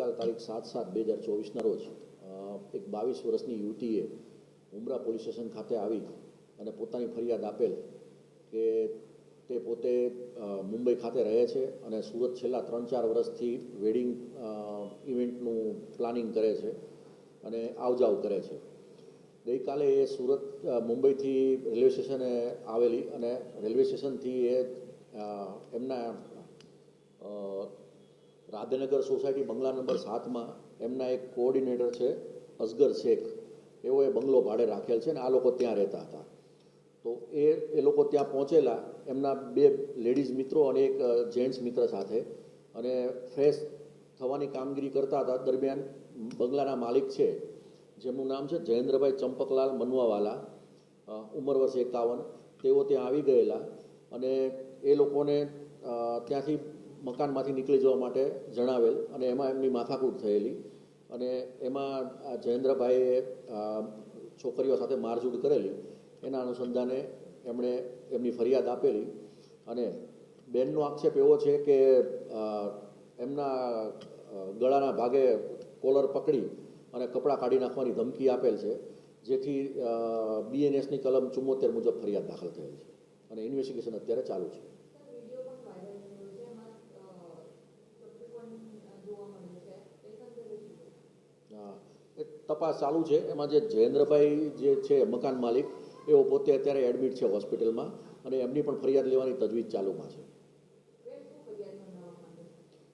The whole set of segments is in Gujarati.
ગઈકાલ તારીખ સાત સાત બે હજાર ચોવીસના રોજ એક બાવીસ વર્ષની યુવતીએ ઉમરા પોલીસ સ્ટેશન ખાતે આવી અને પોતાની ફરિયાદ આપેલ કે તે પોતે મુંબઈ ખાતે રહે છે અને સુરત છેલ્લા ત્રણ ચાર વર્ષથી વેડિંગ ઇવેન્ટનું પ્લાનિંગ કરે છે અને આવજાવ કરે છે. ગઈકાલે એ સુરત મુંબઈથી રેલવે સ્ટેશને આવેલી અને રેલવે સ્ટેશનથી એ એમના રાધનગર સોસાયટી બંગલા નંબર સાતમાં એમના એક કોઓર્ડિનેટર છે, અસગર શેખ. એવો એ બંગલો ભાડે રાખેલ છે અને આ લોકો ત્યાં રહેતા હતા. તો એ એ લોકો ત્યાં પહોંચેલા. એમના બે લેડીઝ મિત્રો અને એક જેન્ટ્સ મિત્ર સાથે. અને ફ્રેશ થવાની કામગીરી કરતા હતા. દરમિયાન બંગલાના માલિક છે, જેમનું નામ છે જયેન્દ્રભાઈ ચંપકલાલ મનવાવાલા ઉંમર વર્ષ એકાવન. તેઓ ત્યાં આવી ગયેલા અને એ લોકોને ત્યાંથી મકાનમાંથી નીકળી જવા માટે જણાવેલ અને એમાં એમની માથાકૂટ થયેલી અને એમાં જયેન્દ્રભાઈએ છોકરીઓ સાથે મારઝૂડ કરેલી. એના અનુસંધાને એમણે એમની ફરિયાદ આપેલી અને બેનનો આક્ષેપ એવો છે કે એમના ગળાના ભાગે કોલર પકડી અને કપડાં કાઢી નાખવાની ધમકી આપેલ છે, જેથી બીએનએસની કલમ ચુમ્મોતેર મુજબ ફરિયાદ દાખલ થયેલ છે. અને ઇન્વેસ્ટિગેશન અત્યારે ચાલુ છે વીડિયો પણ વાયરલ થયો છે એમાં ચપ્પુ પણ જોવા મળ્યું છે એ સંદર્ભે શું કહેશો? હા, એ તપાસ ચાલુ છે. એમાં જે જયેન્દ્રભાઈ જે છે, મકાન માલિક એઓ પોતે અત્યારે એડમિટ છે હોસ્પિટલમાં અને એમની પણ ફરિયાદ લેવાની તજવીજ ચાલુમાં છે.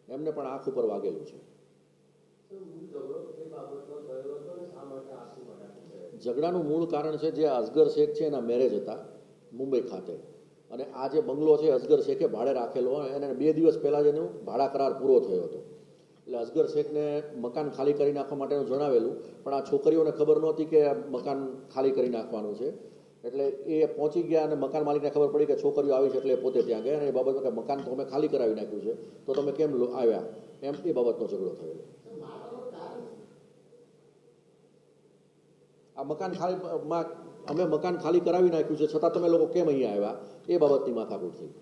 એમને પણ આંખ ઉપર વાગેલું છે. ઝઘડાનું મૂળ કારણ છે જે અસગર શેખ છે, એના મેરેજ હતા, મુંબઈ ખાતે. અને આ જે બંગલો છે અસગર શેખે ભાડે રાખેલો એને બે દિવસ પહેલાં જ એનો ભાડા કરાર પૂરો થયો હતો. એટલે અસગર શેખને મકાન ખાલી કરી નાખવા માટેનું જણાવેલું, પણ આ છોકરીઓને ખબર નહોતી કે મકાન ખાલી કરી નાખવાનું છે. એટલે એ પહોંચી ગયા અને મકાન માલિકને ખબર પડી કે છોકરીઓ આવી છે એટલે પોતે ત્યાં ગયા અને એ બાબતમાં કે મકાન તો અમે ખાલી કરાવી નાખ્યું છે, તો તમે કેમ આવ્યા? એમ એ બાબતનો ઝઘડો થયેલો. આ મકાન ખાલી અમે મકાન ખાલી કરાવી નાખ્યું છે, છતાં તમે લોકો કેમ અહીંયા આવ્યા? એ બાબતની માથાકૂટ થઈ